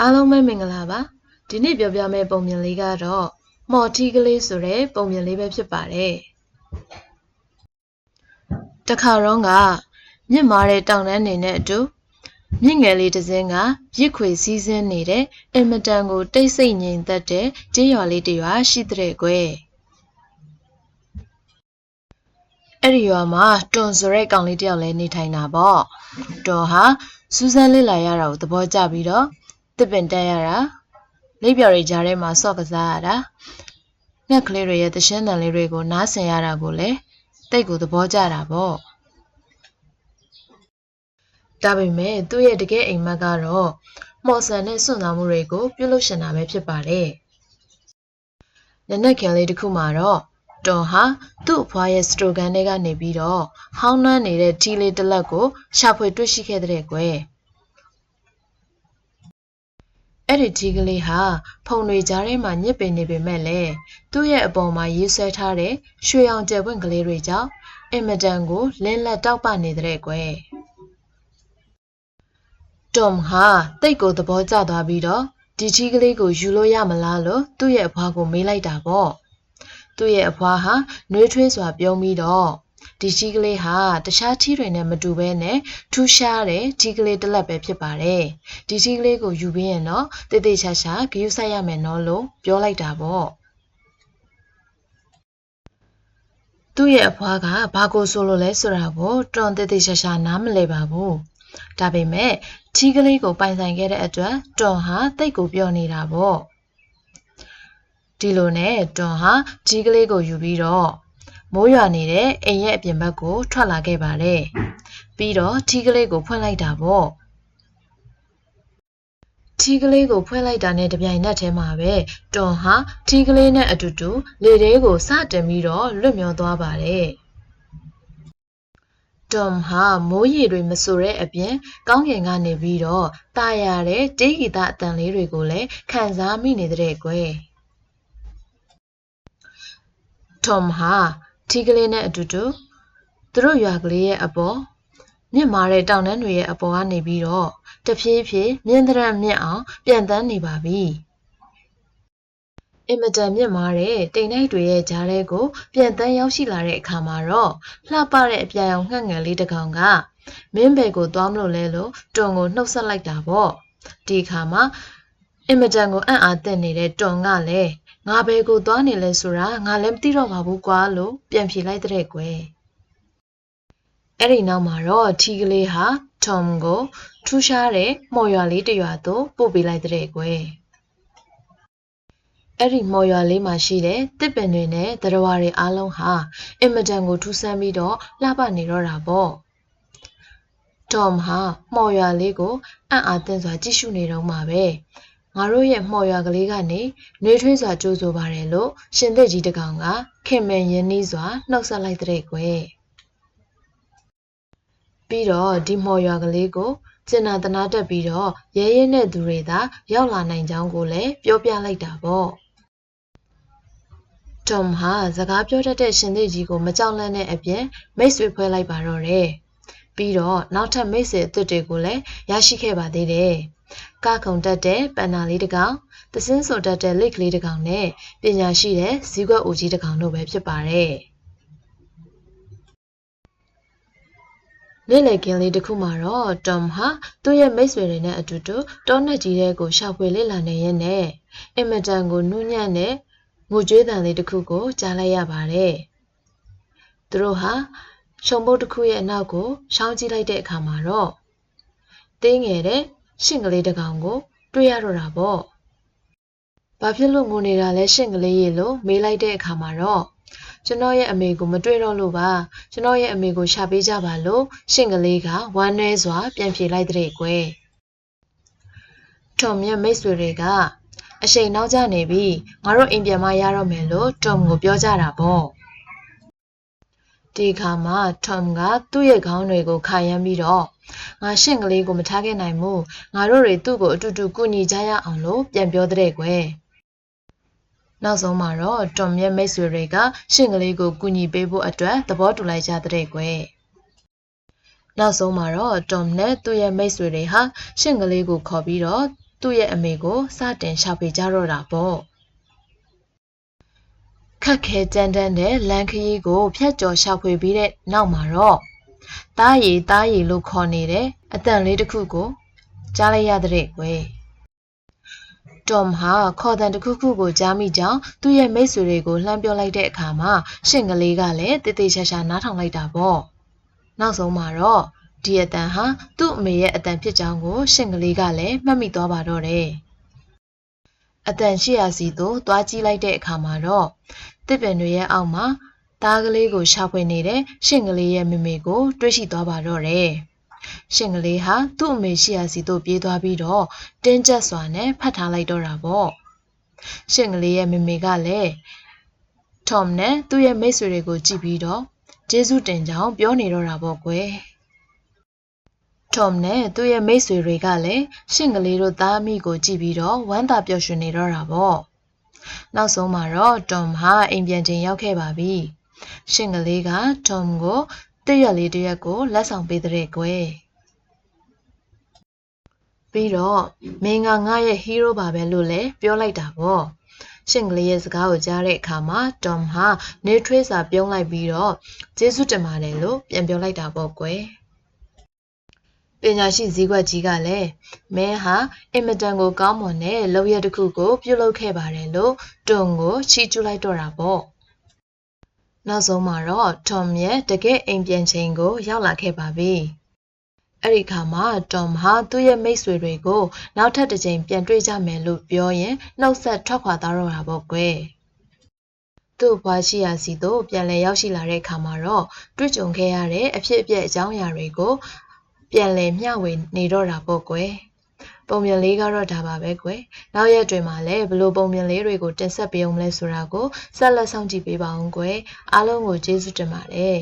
အားလုံးပဲမင်္ဂလာပါဒီနေ့ပြောပြမယ့်ပုံမြင်လေးကတော့မော်ထီကလေးဆိုတဲ့ပုံမြင်လေးပဲဖြစ်ပါတယ်တခါတော့ကမြင့်မာတဲ့တောင်တန်းနေနဲ့အတူမြင့်ငယ်လေးတစ်စင်းကရစ်ခွေစည်းစင်းနေတဲ့အင်မတန်ကိုတိတ်ဆိတ်ငြိမ်သက်တဲ့ကျေးရွာလေးတစ်ရွာရှိတဲ့ကွယ်အဲ့ဒီရွာမှာတွန်ဆိုတဲ့ကောင်လေးတစ်ယောက်လည်းနေထိုင်တာပေါ့တွန်ဟာစူးစမ်းလေ့လာရတာကိုသဘောကျပြီးတော့ တစ်ပင်တက်ရတာလိပ်ပြော်တွေကြားထဲမှာဆော့ကစားရတာငှက်ကလေးတွေရဲ့သရှင်းတန်လေးတွေကိုနားဆင်ရတာကိုလည်းတိတ်ကိုသဘောကျတာပေါ့ဒါပေမဲ့သူ့ရဲ့တကယ်အိမ်မက်ကတော့မော်ဆန်နဲ့စွန့်စားမှုတွေကို ပြုလုပ်ရှင်တာပဲဖြစ်ပါတယ်နနက်ခင်လေးတစ်ခုမှာတော့တော်ဟာသူ့အဖွားရဲ့စတိုဂန်ထဲကနေပြီးတော့ဟောင်းနှမ်းနေတဲ့ထီလေးတစ်လက်ကိုရှာဖွေတွေ့ရှိခဲ့တဲ့ကွယ် အဲ့ဒီကြီးကလေးဟာဖုံတွေကြားထဲမှာညစ်ပင်နေပေမဲ့လည်းသူ့ရဲ့အပေါ်မှာရေးဆွဲထားတဲ့ရွှေအောင်ကျယ်ပွင့်ကလေးတွေကြောင့်အင်မတန်ကိုလင်းလက်တောက်ပနေတဲ့ကွယ်တွမ်ဟာတိတ်ကိုသဘောကျသွားပြီးတော့ဒီကြီးကလေးကိုယူလို့ရမလားလို့သူ့ရဲ့အဖွားကိုမေးလိုက်တာပေါ့သူ့ရဲ့အဖွားဟာနှွေးထွေးစွာပြုံးပြီးတော့ ဒီကြီးကလေးဟာတခြားထီးတွေနဲ့မတူဘဲနဲ့ထူးရှားတဲ့ထီးကလေးတစ်လက်ပဲဖြစ်ပါတယ်။ဒီထီးကလေးကိုယူပြီးရင်တော့တေးသေးချာချာဂရုစိုက်ရမယ်နော်လို့ပြောလိုက်တာပေါ့။သူ့ရဲ့အဖွားကဘာကိုဆိုလို့လဲဆိုတာကိုတွန်တေးသေးချာချာနားမလည်ပါဘူး။ဒါပေမဲ့ထီးကလေးကိုပိုင်ဆိုင်ခဲ့တဲ့အတွက်တွန်ဟာတိတ်ကိုပြောနေတာပေါ့။ဒီလိုနဲ့တွန်ဟာထီးကလေးကိုယူပြီးတော့ မိုးရွာနေတဲ့အိမ်ရဲ့အပြင်ဘက်ကို ထွက်လာခဲ့ပါတယ်။ပြီးတော့ထီးကလေးကိုဖွင့်လိုက်တာပေါ့။ထီးကလေးကိုဖွင့်လိုက်တာနဲ့တပြိုင်နက်တည်းမှာပဲတွန်ဟာထီးကလေးနဲ့အတူတူလေထဲကိုစတင်ပြီးတော့လွတ်မြော်သွားပါတယ်။တွန်ဟာမိုးရေတွေမဆိုတဲ့အပြင် ကောင်းကင်ကနေပြီးတော့တာယာတဲ့တေးဂီတအတန်လေးတွေကိုလည်းခံစားမိနေတဲ့ကွယ်။တွန်ဟာ ထီးကလေးနဲ့အတူတူသူတို့ရွာကလေးရဲ့အပေါ်မြင့်မာတဲ့တောင်တန်းတွေရဲ့အပေါ်ကနေပြီးတော့တဖြည်းဖြည်းမြင့်တဲ့မြင့်အောင်ပြန်တန်းနေပါပြီအင်မတန်မြင့်မာတဲ့တိမ်တိုက်တွေရဲ့ကြားထဲကို ပြန်တန်းရောက်ရှိလာတဲ့အခါမှာတော့လှပတဲ့အပြာရောင်ငှက်ငယ်လေးတစ်ကောင်ကမင်းဘယ်ကိုသွားမလို့လဲလို့တွန်ကိုနှုတ်ဆက်လိုက်တာပေါ့ဒီအခါမှာအင်မတန်ကိုအံ့အားသင့်နေတဲ့တွန်ကလည်း ငါဘယ်ကိုသွားနေလဲဆိုတာငါလည်းမသိတော့ပါဘူးကွာလို့ပြန်ဖြေလိုက်တဲ့ကွယ်အဲ့ဒီနောက်မှာတော့ထီကလေးဟာထ ோம் ကိုထူးခြားတဲ့မော်ရွာလေးတစ်ရွာသို့ပို့ပေးလိုက်တဲ့ကွယ်အဲ့ဒီမော်ရွာလေးမှာရှိတဲ့တစ်ပင်တွေနဲ့တရဝါတွေအားလုံးဟာအင်မတန်ကိုထူးဆန်းပြီးတော့လှပနေတော့တာပေါ့ထ ோம் ဟာမော်ရွာလေးကိုအံ့အားသင့်စွာကြည့်ရှုနေတော့မှာပဲ ငါတို့ရဲ့မှော်ရွာကလေးကနေနှွေးထွေးစွာကြိုးဆိုပါတယ်လို့ရှင်သစ်ကြီးတကောင်ကခင်မင်ရင်းနှီးစွာနှုတ်ဆက်လိုက်တဲ့ကွယ်ပြီးတော့ဒီမှော်ရွာကလေးကိုကျင်နာတနာတက်ပြီးတော့ရဲရဲနဲ့သူတွေသာရောက်လာနိုင်ကြောင်းကိုလည်းပြောပြလိုက်တာပေါ့တ ோம் ဟာစကားပြောတတ်တဲ့ရှင်သစ်ကြီးကိုမကြောက်လန့်တဲ့အပြင်မိတ်ဆွေဖွဲ့လိုက်ပါတော့တယ် ပြီးတော့နောက်ထပ်မိတ်ဆွေအသစ်တွေကိုလည်းရရှိခဲ့ပါသေးတယ်ကခုံတက်တဲ့ပန်နာလေးတစ်ကောင်သစင်းဆိုတက်တဲ့လိတ်ကလေးတစ်ကောင်နဲ့ပညာရှိတဲ့ဇီးကွက်ဦးကြီးတစ်ကောင်တို့ပဲဖြစ်ပါတယ်နေ့လည်ကင်းလေးတစ်ခုမှာတော့တ ோம் ဟာသူ့ရဲ့မိတ်ဆွေတွေနဲ့အတူတူတောနက်ကြီးတဲ့ကိုရှာဖွေလေ့လာနေရင်းနဲ့အင်မတန်ကိုနူးညံ့တဲ့ငိုကြွေးတန်လေးတစ်ခုကိုကြားလိုက်ရပါတယ်။သူတို့ဟာ ရှုံပုတ်တစ်ခုရဲ့အနောက်ကိုရှောင်းကြည့်လိုက်တဲ့အခါမှာတော့တင်းငယ်တဲ့ရှင့်ကလေးတစ်ကောင်ကို တွေ့ရတော့တာပေါ့။ဘာဖြစ်လို့ငိုနေတာလဲရှင့်ကလေးရေလို့မေးလိုက်တဲ့အခါမှာတော့ကျွန်တော်ရဲ့အမေကိုမတွေ့တော့လို့ပါကျွန်တော်ရဲ့အမေကိုရှာပေးကြပါလို့ရှင့်ကလေးကဝမ်းနည်းစွာ ပြန်ဖြေလိုက်တဲ့ကွယ်။ထုံမြတ်မိတ်ဆွေတွေကအရှိန်နောက်ကျနေပြီငါတို့အိမ်ပြန်မရတော့မယ်လို့ထုံကိုပြောကြတာပေါ့။ ဒီခါမှာထုံကသူ့ရဲ့ခေါင်းတွေကိုခါရမ်းပြီးတော့ငါရှင့်ကလေးကိုမထားခဲ့နိုင်ဘူးငါတို့တွေသူ့ကိုအတူတူကူညီကြရအောင်လို့ပြန်ပြောတဲ့ကွယ်နောက်ဆုံးမှာတော့တွန်မြက်မိတ်ဆွေတွေကရှင့်ကလေးကိုကူညီပေးဖို့အတွက်သဘောတူလိုက်ကြတဲ့ကွယ်နောက်ဆုံးမှာတော့တွန်နဲ့သူ့ရဲ့မိတ်ဆွေတွေဟာရှင့်ကလေးကိုခေါ်ပြီးတော့သူသူ့ရဲ့အမေကိုစတင်ရှာဖွေကြတော့တာပေါ့ ခက်ခဲကြမ်းတမ်းတဲ့လမ်းခရီးကိုဖြတ်ကျော်ရှာဖွေပြီးတဲ့နောက်မှာတော့တားရီတားရီလို့ခေါ်နေတဲ့အတန်လေးတစ်ခုကိုကြားလိုက်ရတဲ့ကွယ်တွမ်ဟာခေါ်တန်တစ်ခုခုကိုကြားမိကြောင်းသူ့ရဲ့မိတ်ဆွေတွေကိုလှမ်းပြောလိုက်တဲ့အခါမှာရှင်ကလေးကလည်းတေးသေးချာချာနားထောင်လိုက်တာပေါ့နောက်ဆုံးမှာတော့ဒီအတန်ဟာသူ့အမေရဲ့အတန်ဖြစ်ကြောင်းကိုရှင်ကလေးကလည်းမှတ်မိသွားပါတော့တယ်အတန်ရှိရာစီသို့သွားကြည့်လိုက်တဲ့အခါမှာတော့ တစ်ပင်တွေရဲ့အောက်မှာသားကလေးကိုရှာဖွေနေတဲ့ရှင်ကလေးရဲ့မိမိကို တွေ့ရှိသွားပါတော့တယ်။ရှင်ကလေးဟာသူ့အမေရှိရာစီသို့ပြေးသွားပြီးတော့တင်းကျပ်စွာနဲ့ဖတ်ထားလိုက်တော့တာပေါ့။ရှင်ကလေးရဲ့မိမိကလည်းထော်မ်နဲ့သူ့ရဲ့မိတ်ဆွေတွေကိုကြည့်ပြီးတော့ကျေးဇူးတင်ကြောင်းပြောနေတော့တာပေါ့ကွယ်။ထော်မ်နဲ့သူ့ရဲ့မိတ်ဆွေတွေကလည်းရှင်ကလေးတို့သားအမိကိုကြည့်ပြီးတော့ဝမ်းသာပျော်ရွှင်နေတော့တာပေါ့။ နောက်ဆုံးမှာတော့တွမ်ဟာအိမ်ပြန်ချိန်ရောက်ခဲ့ပါပြီ။ရှင်ကလေးကတွမ်ကိုတည့်ရွက်လေးတစ်ရွက်ကိုလက်ဆောင်ပေးတဲ့ကွယ်။ပြီးတော့မင်းကငါရဲ့ဟီးရိုးပါပဲလို့လည်းပြောလိုက်တာပေါ့။ရှင်ကလေးရဲ့စကားကိုကြားတဲ့အခါမှာတွမ်ဟာနေထွေးစာပြုံးလိုက်ပြီးတော့ကျေးဇူးတင်ပါတယ်လို့ပြန်ပြောလိုက်တာပေါ့ကွယ်။ ပညာရှိဈေးကွက်ကြီးကလည်းမင်းဟာအင်မတန်ကိုကောင်းမွန်တဲ့လုပ်ရက်တစ်ခုကို ပြုလုပ်ခဲ့ပါတယ်လို့တွန်ကိုချီးကျူးလိုက်တော့တာပေါ့နောက်ဆုံးမှာတော့တွမ်ရဲ့တကယ့်အိမ်ပြန်ချိန်ကို ရောက်လာခဲ့ပါပြီအဲ့ဒီခါမှာတွမ်ဟာသူ့ရဲ့မိတ်ဆွေတွေကို နောက်ထပ်တစ်ချိန်ပြန်တွေ့ကြမယ်လို့ပြောရင်နှုတ်ဆက်ထွက်ခွာသွားတော့တာပေါ့ကွယ်သူ့ဘွားရှိရာစီတို့ပြန်လည်ရောက်ရှိလာတဲ့အခါမှာတော့တွေ့ကြုံခဲ့ရတဲ့အဖြစ်အပျက်အကြောင်းအရာတွေကို ပြန်လည်မျှဝေနေတော့တာပေါ့ကွယ်ပုံမြင်လေးကတော့ဒါပါပဲကွယ်နောက်ရက်တွေမှာလည်းဘလို့ပုံမြင်လေးတွေကိုတင်ဆက်ပေးအောင်လဲဆိုတာကိုဆက်လက်ဆောင်ကြည့်ပေးပါအောင်ကွယ်အားလုံးကိုကျေးဇူးတင်ပါတယ်